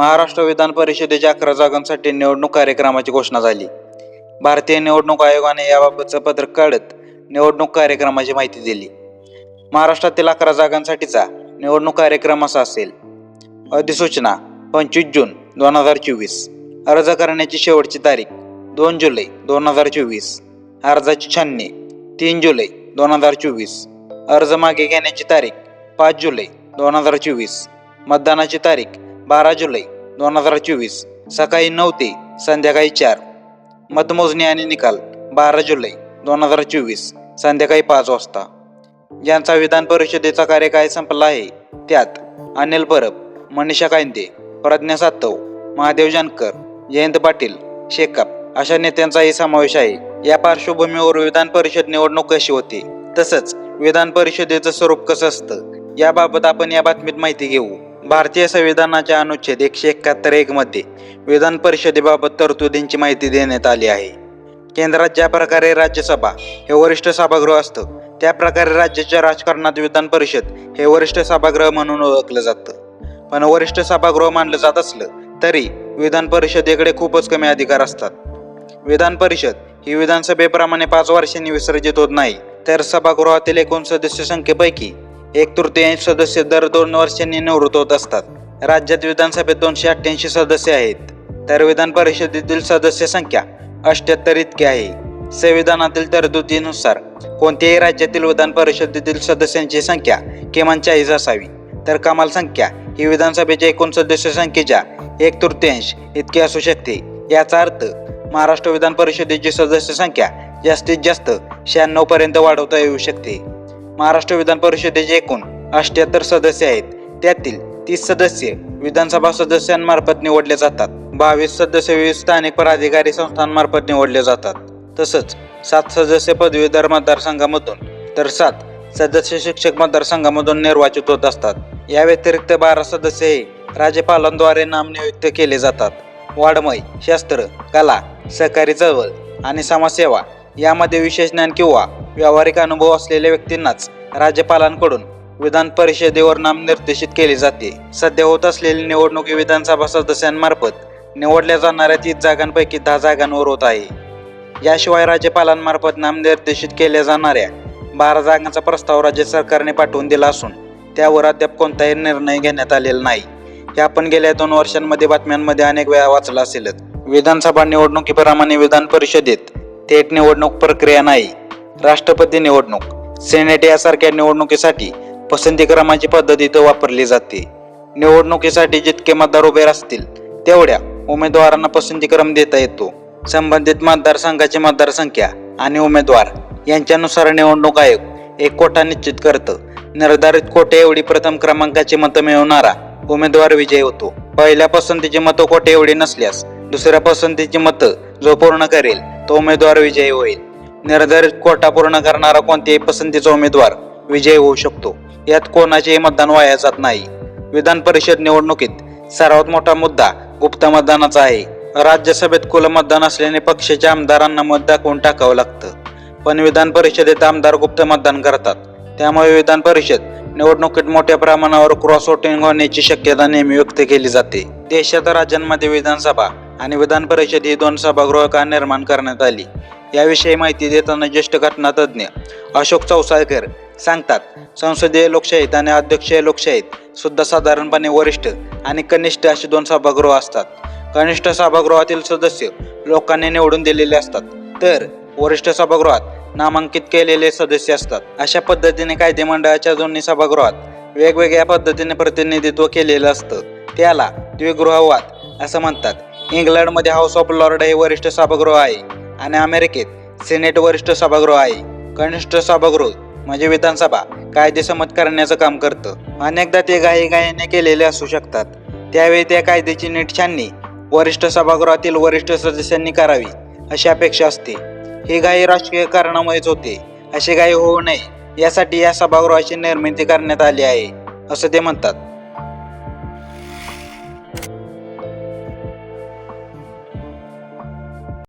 महाराष्ट्र विधान परिषदेच्या अकरा जागांसाठी निवडणूक कार्यक्रमाची घोषणा झाली. भारतीय निवडणूक आयोगाने याबाबतचं पत्रक काढत निवडणूक कार्यक्रमाची माहिती दिली. महाराष्ट्रातील अकरा जागांसाठीचा निवडणूक कार्यक्रम असा असेल. अधिसूचना पंचवीस जून दोन हजार चोवीस. अर्ज करण्याची शेवटची तारीख दोन जुलै दोन हजार चोवीस. अर्जाची छाननी तीन जुलै दोन हजार चोवीस. अर्ज मागे घेण्याची तारीख पाच जुलै दोन हजार चोवीस. मतदानाची तारीख बारा जुलै दोन हजार चोवीस सकाळी नऊ ते संध्याकाळी चार. मतमोजणी आणि निकाल बारा जुलै दोन हजार चोवीस संध्याकाळी पाच वाजता. ज्यांचा विधान परिषदेचा कार्यकाळ संपला आहे त्यात अनिल परब मनीषा कायंदे प्रज्ञा सातव महादेव जानकर जयंत पाटील शेकाप अशा नेत्यांचाही समावेश आहे. या पार्श्वभूमीवर विधान परिषद निवडणूक कशी होती? तसंच विधान परिषदेचं स्वरूप कसं असतं? याबाबत आपण या बातमीत माहिती घेऊ. भारतीय संविधानाच्या अनुच्छेद एकशे एकाहत्तर एक मध्ये विधान परिषदेबाबत तरतुदींची माहिती देण्यात आली आहे. केंद्रात ज्या प्रकारे राज्यसभा हे वरिष्ठ सभागृह असतं त्या प्रकारे राज्याच्या राजकारणात विधान परिषद हे वरिष्ठ सभागृह म्हणून ओळखलं जातं. पण वरिष्ठ सभागृह मानलं जात असलं तरी विधान परिषदेकडे खूपच कमी अधिकार असतात. विधान परिषद ही विधानसभेप्रमाणे पाच वर्षांनी विसर्जित होत नाही तर सभागृहातील एकूण सदस्य संख्येपैकी एक तृतीयांश सदस्य दर दोन वर्षांनी निवृत्त होत असतात. राज्यात विधानसभेत दोनशे अठ्ठ्याऐंशी सदस्य आहेत. तर विधान परिषदेतील सदस्य संख्या अष्ट्याहत्तर इतकी आहे. संविधानातील तरतुदीनुसार कोणत्याही राज्यातील विधान परिषदेतील सदस्यांची संख्या किमान चाळीस असावी. तर कमाल संख्या ही विधानसभेच्या एकूण सदस्य संख्येच्या एक तृतीयांश इतकी असू शकते. याचा अर्थ महाराष्ट्र विधान परिषदेची सदस्य संख्या जास्तीत जास्त शहाण्णव पर्यंत वाढवता येऊ शकते. महाराष्ट्र विधान परिषदेचे एकूण अष्ट्याहत्तर सदस्य आहेत. त्यातील तीस सदस्य विधानसभा सदस्यांमार्फत निवडले जातात. बावीस सदस्य विविध स्थानिक पदाधिकारी संस्थांमार्फत निवडले जातात. तसंच सात सदस्य पदवीधर मतदारसंघामधून तर सात सदस्य शिक्षक मतदारसंघामधून निर्वाचित होत असतात. या व्यतिरिक्त बारा सदस्य हे राज्यपालांद्वारे नामनियुक्त केले जातात. वाडमय शास्त्र कला सहकारी चळवळ आणि समाजसेवा यामध्ये विशेष ज्ञान किंवा व्यावहारिक अनुभव असलेल्या व्यक्तींनाच राज्यपालांकडून विधान परिषदेवर नामनिर्देशित केले जाते. सध्या होत असलेली निवडणुकी विधानसभा सदस्यांमार्फत निवडल्या जाणाऱ्या तीस जागांपैकी दहा जागांवर होत आहे. याशिवाय राज्यपालांमार्फत नामनिर्देशित केल्या जाणाऱ्या बारा जागांचा प्रस्ताव राज्य सरकारने पाठवून दिला असून त्यावर अद्याप कोणताही निर्णय घेण्यात आलेला नाही. हे आपण गेल्या दोन वर्षांमध्ये बातम्यांमध्ये अनेक वेळा वाचलं असेलच. विधानसभा निवडणुकीप्रमाणे विधान परिषदेत थेट निवडणूक प्रक्रिया नाही. राष्ट्रपती निवडणूक. सेनेट यासारख्या निवडणुकीसाठी पसंती क्रमाची पद्धत इथं वापरली जाते. निवडणुकीसाठी जितके मतदार उभे असतील तेवढ्या उमेदवारांना पसंती क्रम देता येतो. संबंधित मतदारसंघाची मतदारसंख्या आणि उमेदवार यांच्यानुसार निवडणूक आयोग एक कोटा निश्चित करतं. निर्धारित कोटे एवढी प्रथम क्रमांकाची मतं मिळवणारा उमेदवार विजयी होतो. पहिल्या पसंतीची मतं कोटे एवढी नसल्यास दुसऱ्या पसंतीची मतं जो पूर्ण करेल तो उमेदवार विजयी होईल. निर्धारित कोटा पूर्ण करणारा कोणत्याही पसंतीचा उमेदवार विजयी होऊ शकतो. यात कोणाचेही मतदान वाया जात नाही. विधान परिषद निवडणुकीत सर्वात मोठा मुद्दा गुप्त मतदानाचा आहे. राज्यसभेत कुल मतदान असल्याने पक्षाच्या आमदारांना मत दाखवून टाकावं लागतं. पण विधान परिषदेत आमदार गुप्त मतदान करतात. त्यामुळे विधान परिषद निवडणुकीत मोठ्या प्रमाणावर क्रॉस वोटिंग होण्याची शक्यता नेहमी व्यक्त केली जाते. देशात राज्यांमध्ये विधानसभा आणि विधान परिषद ही दोन सभागृह का निर्माण करण्यात आली? याविषयी माहिती देताना ज्येष्ठ घटनातज्ज्ञ अशोक चौसाळकर सांगतात संसदीय लोकशाहीत आणि अध्यक्षीय लोकशाहीत सुद्धा साधारणपणे वरिष्ठ आणि कनिष्ठ असे दोन सभागृह असतात. कनिष्ठ सभागृहातील सदस्य लोकांनी निवडून दिलेले असतात तर वरिष्ठ सभागृहात नामांकित केलेले सदस्य असतात. अशा पद्धतीने कायदे मंडळाच्या दोन्ही सभागृहात वेगवेगळ्या पद्धतीने प्रतिनिधित्व केलेलं असतं. त्याला द्विगृहवाद असं म्हणतात. इंग्लंडमध्ये हाऊस ऑफ लॉर्ड हे वरिष्ठ सभागृह आहे. आणि अमेरिकेत सिनेट वरिष्ठ सभागृह आहे. कनिष्ठ सभागृह म्हणजे विधानसभा कायदे संमत करण्याचं काम करतं. अनेकदा ते घाई गायीने केलेले असू शकतात. त्यावेळी त्या कायद्याची नीट छाननी वरिष्ठ सभागृहातील वरिष्ठ सदस्यांनी करावी अशी अपेक्षा असते. ही घाई राजकीय कारणामुळेच होते. अशी घाई होऊ नये यासाठी या सभागृहाची निर्मिती करण्यात आली आहे असं ते म्हणतात.